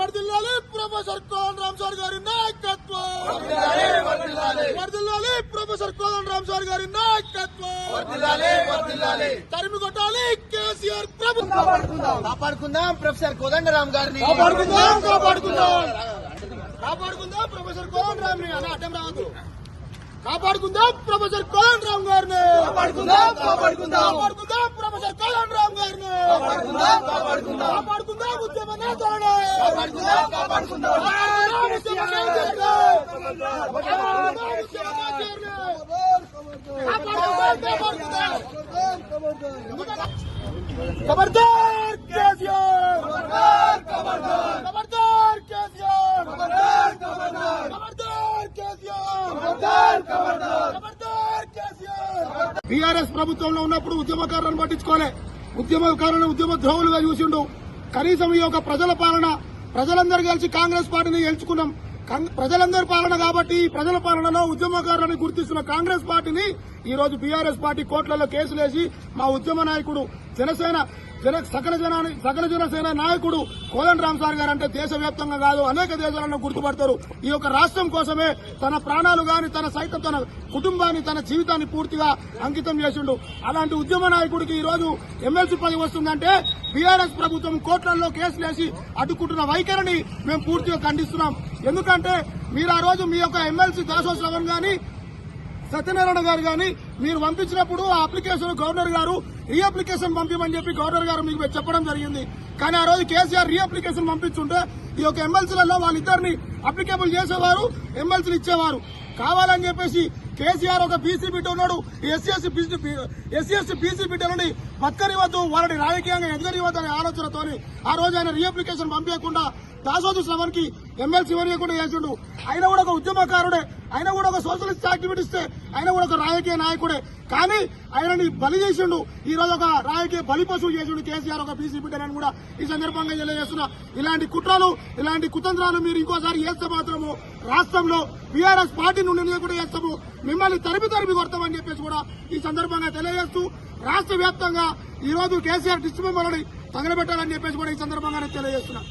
వర్దిల్లాలి professor కోదన్ Ram sir గారి నాయకత్వం వర్దిల్లాలి ప్రొఫెసర్ కోదన్ రామ్ సార్ గారి నాయకత్వం తరిమి కొట్టాలి కేసీఆర్ ప్రభుత్వం కాపాడుకుందాం ప్రొఫెసర్ కోదండరామ్ గారిని. కాపాడుకుందాం కాపాడుకుందాం. కాపాడుకుందాం ప్రొఫెసర్ కోదన్ రామ్ అడ్డం రావద్దు. కాపాడుకుందాం ప్రొఫెసర్ కోదన్ రామ్ గారిని. కాపాడుకుందాం కాపాడుకుందాం. కాపాడుకుందాం ప్రొఫెసర్ కోదన్ రామ్ గారిని. కాపాడుకుందాం కాపాడుకుందాం. కాపాడుకుందాం ఉద్యమ నేతలను. కాపాడుకుందాం కాపాడుకుందాం. ఉద్యమ నేతలను. కాపాడుకుందాం ఉద్యమ నేతలను. కాపాడుకుందాం కాపాడుకుందాం ఖబర్దార్ కేసీఆర్ ఖబర్దార్ కేసీఆర్ ఖబర్దార్ కేసీఆర్ ఖబర్దార్ కేసీఆర్ బీఆర్ఎస్ ప్రభుత్వంలో ఉన్నప్పుడు ఉద్యమకారులను పట్టించుకోలే. ఉద్యమకారులను ఉద్యమ ద్రోహులుగా చూసిండు. కనీసం ఈ యొక్క ప్రజల పాలన ప్రజలందరూ కలిసి కాంగ్రెస్ పార్టీని గెలుచుకున్నాం. ప్రజలందరి పాలన కాబట్టి ఈ ప్రజల పాలనలో ఉద్యమకారులను గుర్తిస్తున్న కాంగ్రెస్ పార్టీని ఈ రోజు బీఆర్ఎస్ పార్టీ కోర్టులలో కేసులేసి మా ఉద్యమ నాయకుడు జనసేన జన సకల జనాన్ని సకల జనసేన నాయకుడు కోదండ రామ్ సార్ గారు అంటే దేశవ్యాప్తంగా కాదు అనేక దేశాలను గుర్తుపడతారు. ఈ యొక్క రాష్ట్రం కోసమే తన ప్రాణాలు గాని తన సైతం తన కుటుంబాన్ని తన జీవితాన్ని పూర్తిగా అంకితం చేసిండు. అలాంటి ఉద్యమ నాయకుడికి ఈ రోజు ఎమ్మెల్సీ పదవి వస్తుందంటే బీఆర్ఎస్ ప్రభుత్వం కోర్టులలో కేసులేసి అడ్డుకుంటున్న వైఖరిని మేము పూర్తిగా ఖండిస్తున్నాం. ఎందుకంటే మీరు ఆ రోజు మీ యొక్క ఎమ్మెల్సీ దాసో శ్రవణ్ గాని సత్యనారాయణ గారు కానీ మీరు పంపించినప్పుడు ఆ అప్లికేషన్ గవర్నర్ గారు రీ అప్లికేషన్ చెప్పి గవర్నర్ గారు మీకు చెప్పడం జరిగింది. కానీ ఆ రోజు కేసీఆర్ రీ అప్లికేషన్ పంపించుంటే ఈ యొక్క ఎమ్మెల్సీలలో వాళ్ళిద్దరిని అప్లికేబుల్ చేసేవారు ఎమ్మెల్సీలు ఇచ్చేవారు. కావాలని చెప్పేసి కేసీఆర్ ఒక బీసీ బిడ్డ ఉన్నాడు. SC SC BC SC SC BC నుండి బతకనివ్వద్దు వాళ్ళని రాజకీయంగా ఎదగనివ్వద్దు అనే ఆలోచనతోని ఆ రోజు ఆయన రీ అప్లికేషన్ పంపించకుండా దాసోదు శ్రవణ్కి ఎమ్మెల్సీ కూడా చేసిండు. ఆయన కూడా ఒక ఉద్యమకారుడే ఆయన కూడా ఒక సోషలిస్ట్ యాక్టివిటీస్తే ఆయన కూడా ఒక రాజకీయ నాయకుడే. కానీ ఆయనని బలి చేసిండు. ఈ రోజు ఒక రాజకీయ బలి పశువు చేసిండు కేసీఆర్ ఒక బీసీ బిడ్డనని కూడా ఈ సందర్భంగా తెలియజేస్తున్నా. ఇలాంటి కుట్రలు ఇలాంటి కుతంత్రాలు మీరు ఇంకోసారి చేస్తే మాత్రము రాష్ట్రంలో బీఆర్ఎస్ పార్టీ నుండి కూడా చేస్తాము. మిమ్మల్ని తరిమి తరిమి కొడతామని చెప్పేసి కూడా ఈ సందర్భంగా తెలియజేస్తూ రాష్ట్ర వ్యాప్తంగా ఈ రోజు కేసీఆర్ డిస్ట్రిబ్యూట్ తగలబెట్టాలని చెప్పేసి కూడా ఈ సందర్భంగా నేను తెలియజేస్తున్నా.